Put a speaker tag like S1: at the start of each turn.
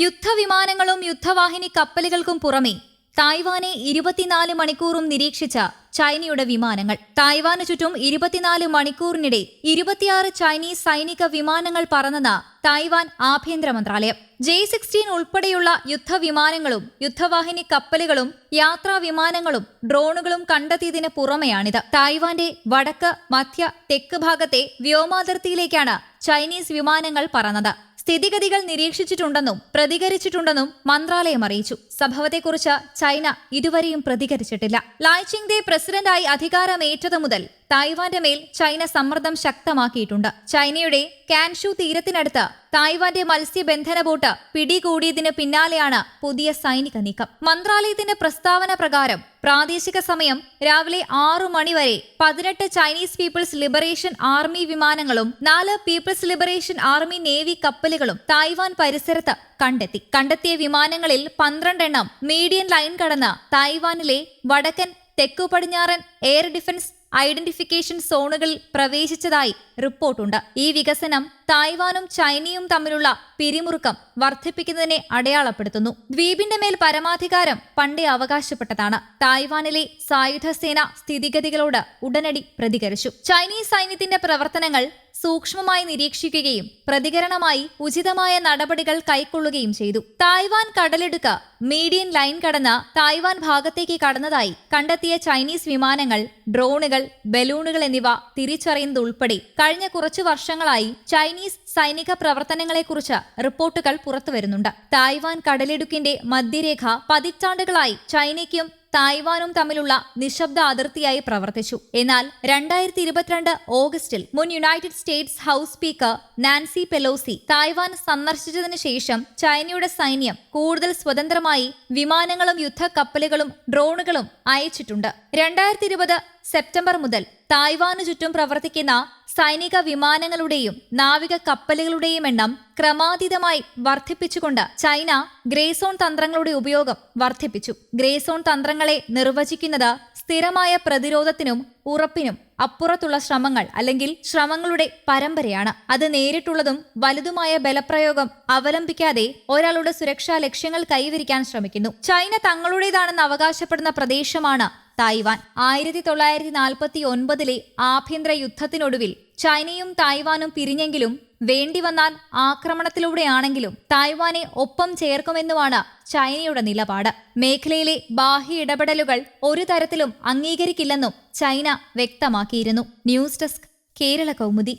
S1: യുദ്ധവിമാനങ്ങളും യുദ്ധവാഹിനി കപ്പലുകൾക്കും പുറമെ തായ്വാനെ ഇരുപത്തിനാല് മണിക്കൂറും നിരീക്ഷിച്ച ചൈനയുടെ വിമാനങ്ങൾ. തായ്വാന് ചുറ്റും ഇരുപത്തിനാല് മണിക്കൂറിനിടെ ഇരുപത്തിയാറ് ചൈനീസ് സൈനിക വിമാനങ്ങൾ പറന്നെന്ന് തായ്വാൻ ആഭ്യന്തര മന്ത്രാലയം. ജെ സിക്സ്റ്റീൻ ഉൾപ്പെടെയുള്ള യുദ്ധവിമാനങ്ങളും യുദ്ധവാഹിനി കപ്പലുകളും യാത്രാ വിമാനങ്ങളും ഡ്രോണുകളും കണ്ടെത്തിയതിന് പുറമെയാണിത്. തായ്വാന്റെ വടക്ക് മധ്യ തെക്ക് ഭാഗത്തെ വ്യോമാതിർത്തിയിലേക്കാണ് ചൈനീസ് വിമാനങ്ങൾ പറന്നത്. സ്ഥിതിഗതികൾ നിരീക്ഷിച്ചിട്ടുണ്ടെന്നും പ്രതികരിച്ചിട്ടുണ്ടെന്നും മന്ത്രാലയം അറിയിച്ചു. സംഭവത്തെക്കുറിച്ച് ചൈന ഇതുവരെയും പ്രതികരിച്ചിട്ടില്ല. ലായ്ചിങ് പ്രസിഡന്റായി അധികാരമേറ്റതു മുതൽ തായ്വാന്റെ മേൽ ചൈന സമ്മർദ്ദം ശക്തമാക്കിയിട്ടുണ്ട്. ചൈനയുടെ കാൻഷു തീരത്തിനടുത്ത് തായ്വാന്റെ മത്സ്യബന്ധന ബോട്ട് പിടികൂടിയതിന് പിന്നാലെയാണ് പുതിയ സൈനിക നീക്കം. മന്ത്രാലയത്തിന്റെ പ്രസ്താവന പ്രകാരം പ്രാദേശിക സമയം രാവിലെ ആറു മണിവരെ പതിനെട്ട് ചൈനീസ് പീപ്പിൾസ് ലിബറേഷൻ ആർമി വിമാനങ്ങളും നാല് പീപ്പിൾസ് ലിബറേഷൻ ആർമി നേവി കപ്പലുകളും തായ്വാൻ പരിസരത്ത് കണ്ടെത്തി. കണ്ടെത്തിയ വിമാനങ്ങളിൽ പന്ത്രണ്ടെണ്ണം മീഡിയൻ ലൈൻ കടന്ന് തായ്വാനിലെ വടക്കൻ തെക്കു പടിഞ്ഞാറൻ എയർ ഡിഫൻസ് ഐഡന്റിഫിക്കേഷൻ സോണുകളിൽ പ്രവേശിച്ചതായി റിപ്പോർട്ടുണ്ട്. ഈ വികസനം തായ്വാനും ചൈനയും തമ്മിലുള്ള പിരിമുറുക്കം വർദ്ധിപ്പിക്കുന്നതിനെ അടയാളപ്പെടുത്തുന്നു. ദ്വീപിന്റെ മേൽ പരമാധികാരം പണ്ടേ അവകാശപ്പെട്ടതാണ്. തായ്വാനിലെ സായുധ സേന സ്ഥിതിഗതികളോട് ഉടനടി പ്രതികരിച്ചു. ചൈനീസ് സൈന്യത്തിന്റെ പ്രവർത്തനങ്ങൾ സൂക്ഷ്മമായി നിരീക്ഷിക്കുകയും പ്രതികരണമായി ഉചിതമായ നടപടികൾ കൈക്കൊള്ളുകയും ചെയ്തു. തായ്വാൻ കടലെടുക്ക മീഡിയൻ ലൈൻ കടന്ന് തായ്വാൻ ഭാഗത്തേക്ക് കടന്നതായി കണ്ടെത്തിയ ചൈനീസ് വിമാനങ്ങൾ ഡ്രോണുകൾ ബലൂണുകൾ എന്നിവ തിരിച്ചറിയുന്നതുൾപ്പെടെ കഴിഞ്ഞ കുറച്ചു വർഷങ്ങളായി ചൈനീസ് സൈനിക പ്രവർത്തനങ്ങളെക്കുറിച്ച് റിപ്പോർട്ടുകൾ പുറത്തുവരുന്നുണ്ട് തായ്വാൻ കടലിടുക്കിന്റെ മധ്യരേഖ പതിറ്റാണ്ടുകളായി ചൈനയ്ക്കും തായ്വാനും തമ്മിലുള്ള നിശബ്ദ അതിർത്തിയായി പ്രവർത്തിച്ചു. എന്നാൽ രണ്ടായിരത്തി ഇരുപത്തിരണ്ട് ഓഗസ്റ്റിൽ മുൻ United States house speaker Nancy Pelosi Taiwan സന്ദർശിച്ചതിനു ശേഷം ചൈനയുടെ സൈന്യം കൂടുതൽ സ്വതന്ത്രമായി വിമാനങ്ങളും യുദ്ധക്കപ്പലുകളും ഡ്രോണുകളും അയച്ചിട്ടുണ്ട്. രണ്ടായിരത്തി സെപ്റ്റംബർ മുതൽ തായ്വാനു ചുറ്റും പ്രവർത്തിക്കുന്ന സൈനിക വിമാനങ്ങളുടെയും നാവിക കപ്പലുകളുടെയും എണ്ണം ക്രമാതീതമായി വർദ്ധിപ്പിച്ചുകൊണ്ട് ചൈന ഗ്രേസോൺ തന്ത്രങ്ങളുടെ ഉപയോഗം വർദ്ധിപ്പിച്ചു. ഗ്രേസോൺ തന്ത്രങ്ങളെ നിർവചിക്കുന്നത് സ്ഥിരമായ പ്രതിരോധത്തിനും ഉറപ്പിനും അപ്പുറത്തുള്ള ശ്രമങ്ങൾ അല്ലെങ്കിൽ ശ്രമങ്ങളുടെ പരമ്പരയാണ്. അത് നേരിട്ടുള്ളതും വലുതുമായ ബലപ്രയോഗം അവലംബിക്കാതെ ഒരാളുടെ സുരക്ഷാ ലക്ഷ്യങ്ങൾ കൈവരിക്കാൻ ശ്രമിക്കുന്നു. ചൈന തങ്ങളുടേതാണെന്ന് അവകാശപ്പെടുന്ന പ്രദേശമാണ് തായ്വാൻ. ആയിരത്തി തൊള്ളായിരത്തി നാൽപ്പത്തി ഒൻപതിലെ ആഭ്യന്തര യുദ്ധത്തിനൊടുവിൽ ചൈനയും തായ്വാനും പിരിഞ്ഞെങ്കിലും വേണ്ടി വന്നാൽ ആക്രമണത്തിലൂടെയാണെങ്കിലും തായ്വാനെ ഒപ്പം ചേർക്കുമെന്നുമാണ് ചൈനയുടെ നിലപാട്. മേഖലയിലെ ബാഹ്യ ഇടപെടലുകൾ ഒരു തരത്തിലും അംഗീകരിക്കില്ലെന്നും ചൈന വ്യക്തമാക്കിയിരുന്നു. News desk Kerala Kaumudi.